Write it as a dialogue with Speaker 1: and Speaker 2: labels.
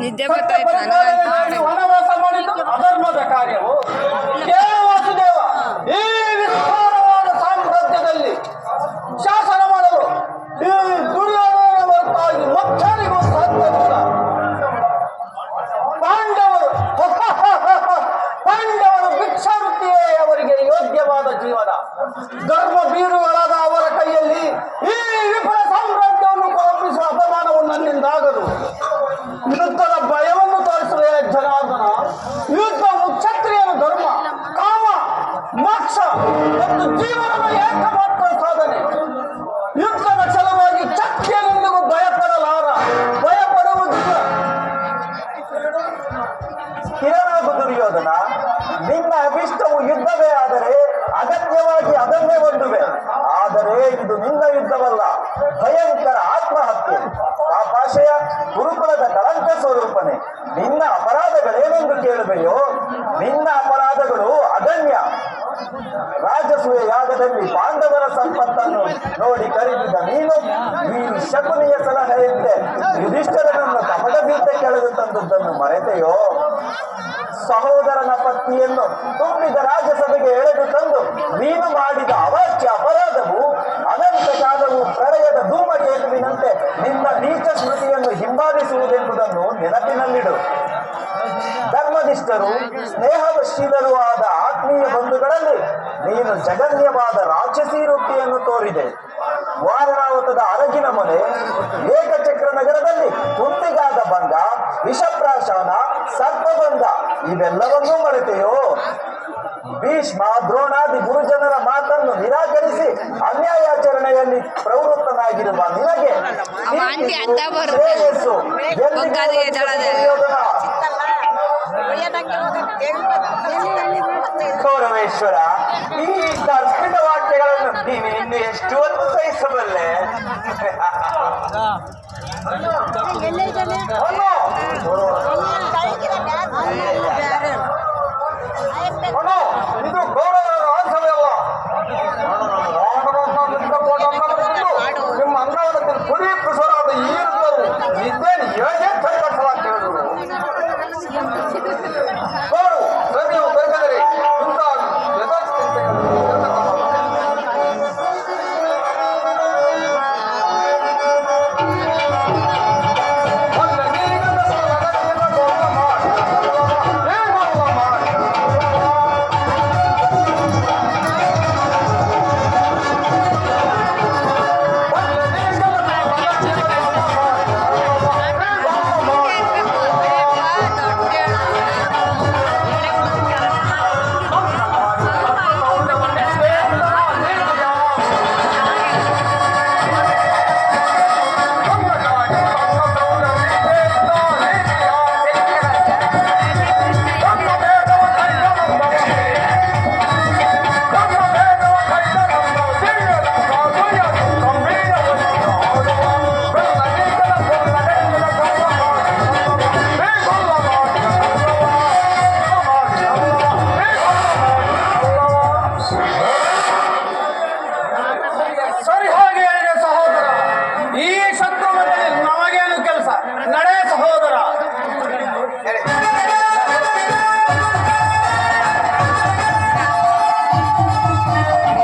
Speaker 1: ನಿದ್ದೆ ಬರ್ತಾಯ್ತು
Speaker 2: ವನವಾಸ ಮಾಡಿದ್ದು ಅಧರ್ಮದ ಕಾರ್ಯವು. ವಾಸುದೇವ ಈ ವಿಸ್ತಾರವಾದ ಸಾಮ್ರಾಜ್ಯದಲ್ಲಿ ಶಾಸನ ಮಾಡಲು ಈ ದುರ್ಯೋಧನ ಹೊರತಾಗಿ ಮತ್ತರಿಗೂ ಸಾಧ್ಯವಿಲ್ಲ. ಪಾಂಡವರು ಪಾಂಡವರು ಭಿಕ್ಷಾವೃತ್ತಿಯೇ ಅವರಿಗೆ ಯೋಗ್ಯವಾದ ಜೀವನ. ಧರ್ಮ ಬೀರುಗಳಾದ ಜೀವನದ ಏಕಮಾತ್ರ ಸಾಧನೆ. ಯುದ್ಧದ ಸಲುವಾಗಿ ಕ್ಷತ್ರಿಯನೆಂದಿಗೂ ಭಯಪಡಲಾರ. ಭಯಪಡುವುದಿಲ್ಲ.
Speaker 3: ಕಿರಣಾಗು ದುರ್ಯೋಧನ, ನಿನ್ನ ಅಭಿಷ್ಟವು ಯುದ್ಧವೇ ಆದರೆ ಅಗತ್ಯವಾಗಿ ಅದನ್ನೇ ಹೊಂದುವೆ. ಆದರೆ ಇದು ನಿನ್ನ ಯುದ್ಧವಲ್ಲ, ಭಯಂಕರ ಆತ್ಮಹತ್ಯೆ. ಆ ಪಾಪಾಶಯ, ಗುರುಕುಲದ ಕಳಂಕ ಸ್ವರೂಪನೆ. ನಿನ್ನ ಅಪರಾಧಗಳೇನೆಂದು ಕೇಳುವೆಯೋ ನಿನ್ನ ನೋಡಿ ಕರೀತಿದ್ದ. ನೀನು ಈ ಶಕುನಿಯ ಸಲಹೆಯಂತೆ ಯುಧಿಷ್ಠರನನ್ನು ಕಪಟಬೀರ್ತ ಕೆಳಗೆ ತಂದದ್ದನ್ನು ಮರೆತೆಯೋ? ಸಹೋದರನ ಪತ್ನಿಯನ್ನು ತುಂಬಿದ ರಾಜಸಭೆಗೆ ಎಳೆದು ತಂದು ನೀನು ಮಾಡಿದ ಅವಾಚ್ಯ ಅಪರಾಧವು ಅನಂತ ಕಾಲವು ಪ್ರಳಯದ ಧೂಮಕೇತುವಿನಂತೆ ನಿನ್ನ ನೀಚ ಸ್ಮೃತಿಯನ್ನು ಹಿಂಬಾಲಿಸುವುದೆಂಬುದನ್ನು ನೆನಪಿನಲ್ಲಿಡು. ಸ್ನೇಹಶೀಲರೂ ಆದ ಆತ್ಮೀಯ ಬಂಧುಗಳಲ್ಲಿ ನೀನು ಜಗನ್ಯವಾದ ರಾಕ್ಷಸಿ ವೃತ್ತಿಯನ್ನು ತೋರಿದೆ ವಾರಣಾವತದ ಅರಗಿನ ಮನೆ ಏಕಚಕ್ರ ನಗರದಲ್ಲಿ ಕುಂತಿಗಾದ ಭಂಗ ವಿಷಪ್ರಾಶಾನ ಸರ್ಪಬಂಧ ಇವೆಲ್ಲವನ್ನೂ ಮರೆತೆಯೋ ಭೀಷ್ಮ ದ್ರೋಣಾದಿ ಗುರುಜನರ ಮಾತನ್ನು ನಿರಾಕರಿಸಿ ಅನ್ಯಾಯಾಚರಣೆಯಲ್ಲಿ ಪ್ರವೃತ್ತನಾಗಿರುವ ನಿನಗೆ ಗೌರವೇಶ್ವರ ಈ ಸಂಸ್ಕೃತ ವಾಕ್ಯಗಳನ್ನು ನೀನು ಇನ್ನು ಎಷ್ಟು ಹೊತ್ತು ಸಹಿಸಬಲ್ಲೆ
Speaker 4: ಎಲ್ಲೇ ಇದ್ದಾನೆ
Speaker 3: ಅನ್ನು
Speaker 4: ಅಲ್ಲಿ